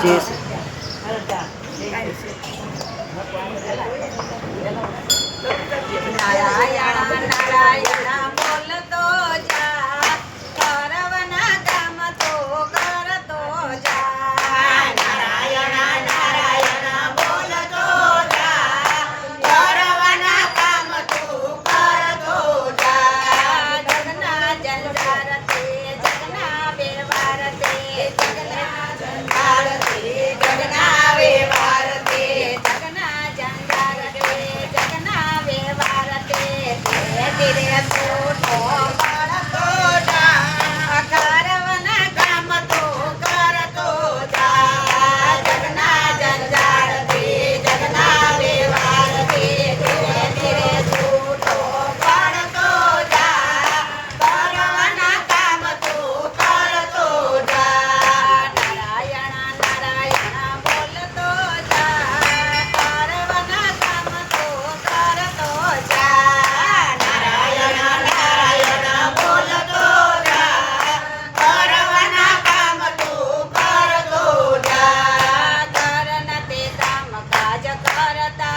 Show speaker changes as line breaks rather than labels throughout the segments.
જે
Narayan Narayan para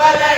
para